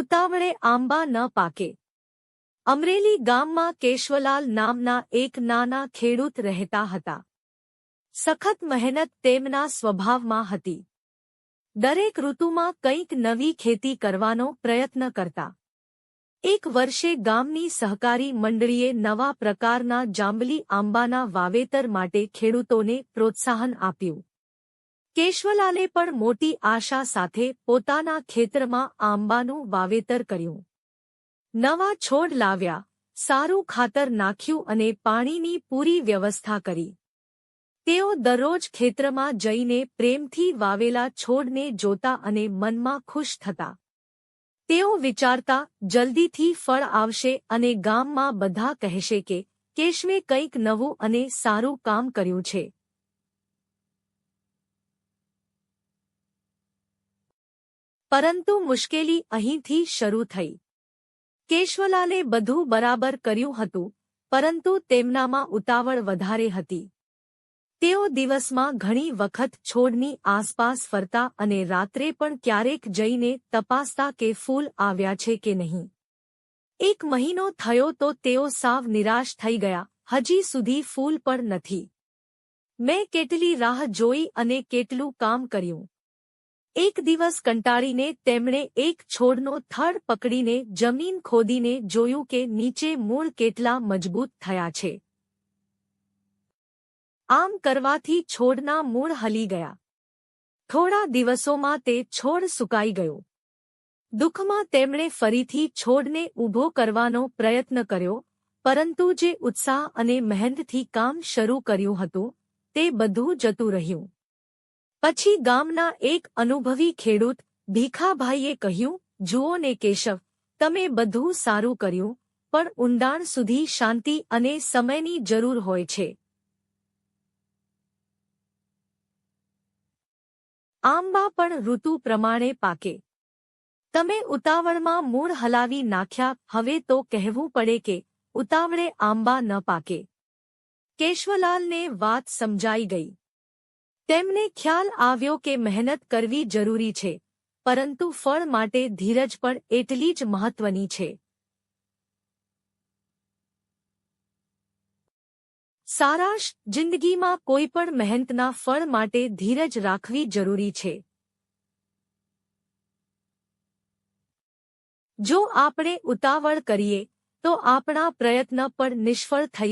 ઉતાવળે આંબા ન પાકે. અમરેલી ગામમાં કેશવલાલ નામના એક નાના ખેડૂત રહેતા હતા. સખત મહેનત તેમના સ્વભાવમાં હતી. દરેક ઋતુમાં કંઈક નવી ખેતી કરવાનો પ્રયત્ન કરતા. એક વર્ષે ગામની સહકારી મંડળીએ નવા પ્રકારના જાંબલી આંબાના વાવેતર માટે ખેડૂતોને પ્રોત્સાહન આપ્યું. કેશવલાલે પણ મોટી આશા સાથે પોતાના ખેતરમાં આંબાનું વાવેતર કર્યું. નવા છોડ લાવ્યા, સારું ખાતર નાખ્યું અને પાણીની પૂરી વ્યવસ્થા કરી. તેઓ દરરોજ ખેતરમાં જઈને પ્રેમથી વાવેલા છોડને જોતા અને મનમાં ખુશ થતા. તેઓ વિચારતા, જલ્દીથી ફળ આવશે અને ગામમાં બધા કહેશે કે કેશવે કંઈક નવું અને સારું કામ કર્યું છે. પરંતુ મુશ્કેલી અહીંથી શરૂ થઈ. કેશવલાલે બધું બરાબર કર્યું હતું, પરંતુ તેમનામાં ઉતાવળ વધારે હતી. તેઓ દિવસમાં ઘણી વખત છોડની આસપાસ ફરતા અને રાત્રે પણ ક્યારેક જઈને તપાસતા કે ફૂલ આવ્યા છે કે નહીં. એક મહિનો થયો તો તેઓ સાવ નિરાશ થઈ ગયા, હજી સુધી ફૂલ પણ નથી. મેં કેટલી રાહ જોઈ અને કેટલું કામ કર્યું. એક દિવસ કંટાળીને તેમણે એક છોડનો થડ પકડીને જમીન ખોદીને જોયું કે નીચે મૂળ કેટલા મજબૂત થયા છે. આમ કરવાથી છોડના મૂળ હલી ગયા. થોડા દિવસોમાં તે છોડ સુકાઈ ગયો. દુઃખમાં તેમણે ફરીથી છોડને ઊભો કરવાનો પ્રયત્ન કર્યો, પરંતુ જે ઉત્સાહ અને મહેનતથી કામ શરૂ કર્યું હતું, તે બધું જતું રહ્યું. પછી ગામના એક અનુભવી ખેડૂત ભીખાભાઈએ કહ્યું, જુઓ ને કેશવ, તમે બધું સારું કર્યું, પણ ઊંડાણ સુધી શાંતિ અને સમયની જરૂર હોય છે. આંબા પણ ઋતુ પ્રમાણે પાકે. તમે ઉતાવળમાં મૂળ હલાવી નાખ્યા, હવે તો કહેવું પડે કે ઉતાવળે આંબા ન પાકે. કેશવલાલને વાત સમજાઈ ગઈ. તેમને ખ્યાલ આવ્યો કે મહેનત કરવી જરૂરી છે, પરંતુ ફળ માટે ધીરજ પણ એટલી જ મહત્વની છે. સારાંશ, જિંદગીમાં કોઈ પણ મહેનતના ફળ માટે ધીરજ રાખવી જરૂરી છે. જો આપણે ઉતાવળ કરીએ, તો આપણા પ્રયત્ન પણ નિષ્ફળ થઈ